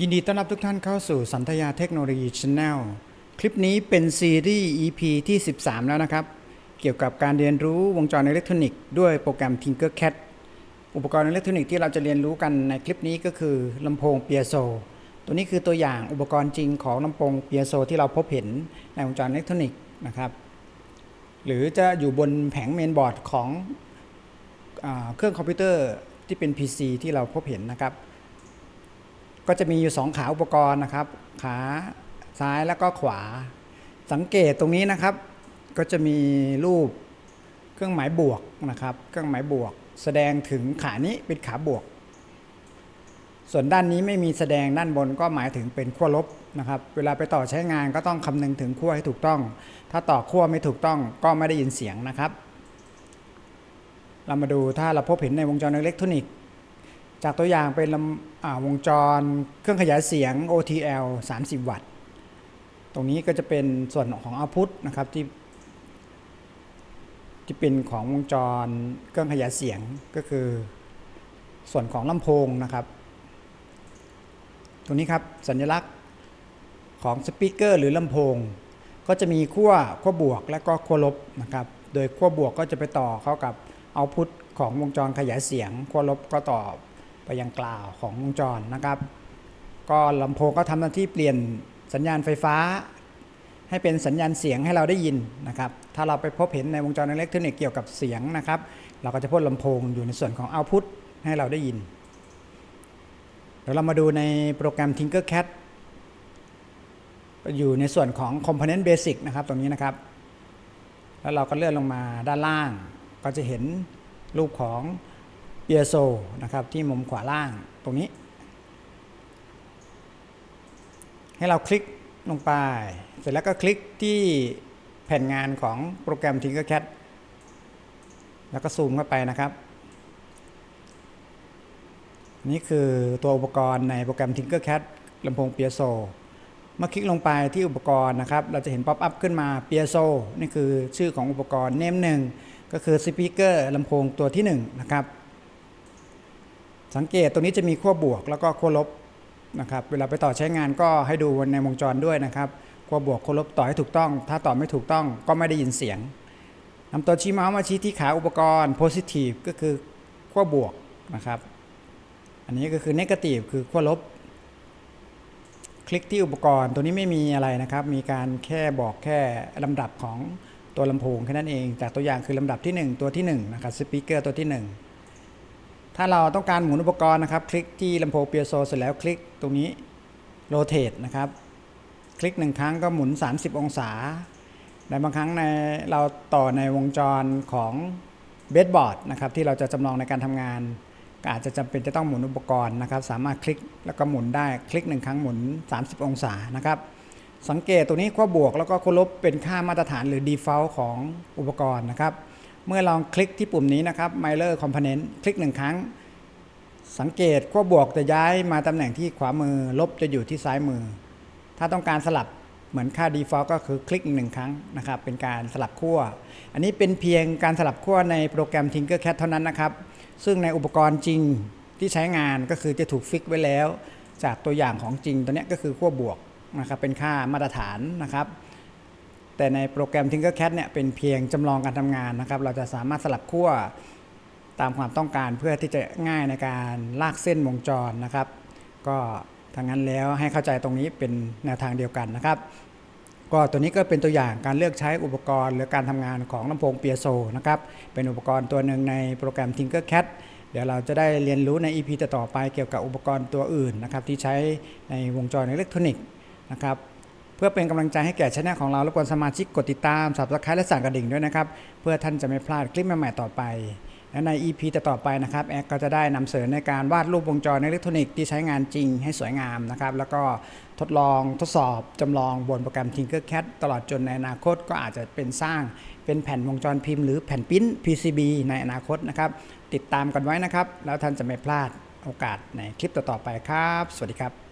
ยินดีต้อนรับทุกท่านเข้าสู่สันทยาเทคโนโลยีช n แนลคลิปนี้เป็นซีรีส์ EP ที่ 13 แล้วนะครับ เกี่ยวกับการเรียนรู้วงจรอิเล็กทรอนิกส์ด้วยโปรแกรม Tinkercad อุปกรณ์อิเล็กทรอนิกส์ที่เราจะเรียนรู้กันในคลิปนี้ก็คือลำโพงเปียโซ ตัวนี้คือตัวอย่างอุปกรณ์จริงของลำโพงเปียโซที่เราพบเห็นในวงจรอิเล็กทรอนิกส์นะครับ หรือจะอยู่บนแผงเมนบอร์ดของอเครื่องคอมพิวเตอร์ที่เป็น PC ที่เราพบเห็นนะครับ ก็จะมีอยู่สองขาอุปกรณ์นะครับ ขาซ้ายแล้วก็ขวา สังเกตตรงนี้นะครับ ก็จะมีรูปเครื่องหมายบวกนะครับ เครื่องหมายบวก แสดงถึงขานี้เป็นขาบวก ส่วนด้านนี้ไม่มีแสดงด้านบนก็หมายถึงเป็นขั้วลบนะครับ เวลาไปต่อใช้งานก็ต้องคำนึงถึงขั้วให้ถูกต้อง ถ้าต่อขั้วไม่ถูกต้องก็ไม่ได้ยินเสียงนะครับ เรามาดูถ้าเราพบเห็นในวงจรอิเล็กทรอนิกส์ จากตัวอย่างเป็นลำวงจรเครื่องขยายเสียง OTL 30 วัตต์ ตรงนี้ก็จะเป็นส่วนของ output นะครับที่ที่เป็นของวงจรเครื่องขยายเสียงก็คือ ส่วนของลำโพงนะครับ ตรงนี้ครับสัญลักษณ์ของสปีกเกอร์หรือลำโพง ก็จะมีขั้วขั้วบวกและก็ขั้วลบนะครับ โดยขั้วบวกก็จะไปต่อเข้ากับเอาพุตของวงจรขยายเสียงขั้วลบก็ต่อ ไปยังกล่าวของวงจรนะครับ ก็ลำโพงก็ทำหน้าที่เปลี่ยนสัญญาณไฟฟ้า ให้เป็นสัญญาณเสียงให้เราได้ยินนะครับ ถ้าเราไปพบเห็นในวงจรอิเล็กทรอนิกส์เกี่ยวกับเสียงนะครับ เราก็จะพ่นลำโพงอยู่ในส่วนของเอาพุตให้เราได้ยิน เดี๋ยวเรามาดูในโปรแกรม Tinkercad อยู่ในส่วนของ Component Basic นะครับตรงนี้นะครับ แล้วเราก็เลื่อนลงมาด้านล่าง ก็จะเห็นรูปของ เปียโซนะครับที่มุมขวาล่างตรงนี้ ให้เราคลิกลงไป เสร็จแล้วก็คลิกที่แผ่นงานของโปรแกรม Tinkercad แล้วก็ซูมเข้าไปนะครับ นี่คือตัวอุปกรณ์ในโปรแกรม Tinkercad ลำโพงเปียโซเมื่อคลิกลงไปที่อุปกรณ์นะครับ เราจะเห็นป๊อปอัพขึ้นมาเปียโซนี่คือชื่อของอุปกรณ์เนมหนึ่งก็คือสปีกเกอร์ลำโพงตัวที่1นะครับ สังเกตตรงนี้จะมีขั้วบวกแล้วก็ขั้วลบนะครับเวลาไปต่อใช้งานก็ให้ดูในวงจรด้วยนะครับขั้วบวกขั้วลบต่อให้ถูกต้อง ถ้าต่อไม่ถูกต้องก็ไม่ได้ยินเสียงนำตัวชี้เมาส์มาชี้ที่ขาอุปกรณ์ positive ก็คือขั้วบวกนะครับ อันนี้ก็คือ negative คือขั้วลบ คลิกที่อุปกรณ์ตัวนี้ไม่มีอะไรนะครับ มีการแค่บอกแค่ลำดับของตัวลำโพงแค่นั้นเองจากตัวอย่างคือลำดับที่ 1 ตัวที่1นะครับสปีกเกอร์ตัวที่ 1 ถ้าเราต้องการหมุนอุปกรณ์นะครับ คลิกที่ลำโพงเปียโซเสร็จแล้วคลิกตรงนี้โรเต e นะครับ คลิกหนึ่งครั้งก็หมุน 30 องศาในบางครั้งในเราต่อในวงจรของเบสบอร์ดนะครับที่เราจะจำลองในการทำงานก็อาจจะจำเป็นจะต้องหมุนอุปกรณ์นะครับ สามารถคลิกแล้วก็หมุนได้คลิกหนึ่งครั้งหมุน 30 องศานะครับ สังเกตตัวนี้ขั้วบวกแล้วก็ขั้วลบเป็นค่ามาตรฐานหรือ default ของอุปกรณ์นะครับ เมื่อลองคลิกที่ปุ่มนี้นะครับ Miler Component คลิกหนึ่งครั้ง สังเกตขั้วบวกจะย้ายมาตำแหน่งที่ขวามือ ลบจะอยู่ที่ซ้ายมือ ถ้าต้องการสลับเหมือนค่า default ก็คือคลิกหนึ่งครั้งนะครับเป็นการสลับขั้ว อันนี้เป็นเพียงการสลับขั้วในโปรแกรม Tinkercad เท่านั้นนะครับ ซึ่งในอุปกรณ์จริงที่ใช้งานก็คือจะถูกฟิกไว้แล้ว จากตัวอย่างของจริงตัวนี้ก็คือขั้วบวกนะครับเป็นค่ามาตรฐานนะครับ แต่ในโปรแกรม Tinkercad เนี่ยเป็นเพียงจำลองการทำงานนะครับ เราจะสามารถสลับขั้วตามความต้องการเพื่อที่จะง่ายในการลากเส้นวงจรนะครับ ก็ทางนั้นแล้วให้เข้าใจตรงนี้เป็นแนวทางเดียวกันนะครับ ก็ตัวนี้ก็เป็นตัวอย่างการเลือกใช้อุปกรณ์ หรือการทำงานของลำโพงเปียโซนะครับเป็นอุปกรณ์ตัวหนึ่งในโปรแกรม Tinkercad เดี๋ยวเราจะได้เรียนรู้ใน EP ต่อๆไปเกี่ยวกับอุปกรณ์ตัวอื่นนะครับที่ใช้ในวงจรอิเล็กทรอนิกส์นะครับ เพื่อเป็นกำลังใจให้แก่ช่องของเรารบกวนสมาชิกกดติดตาม subscribe และสั่นกระดิ่งด้วยนะครับ เพื่อท่านจะไม่พลาดคลิปใหม่ๆต่อไป และใน EP ต่อๆไปนะครับแอดก็จะได้นำเสนอในการวาดรูปวงจรอิเล็กทรอนิกส์ที่ใช้งานจริงให้สวยงามนะครับแล้วก็ทดลองทดสอบจำลองบนโปรแกรม Tinkercad ตลอดจนในอนาคตก็อาจจะเป็นสร้างเป็นแผ่นวงจรพิมพ์หรือแผ่นปิ้น PCB ในอนาคตนะครับติดตามกันไว้นะครับ แล้วท่านจะไม่พลาดโอกาสในคลิปต่อๆไปครับ สวัสดีครับ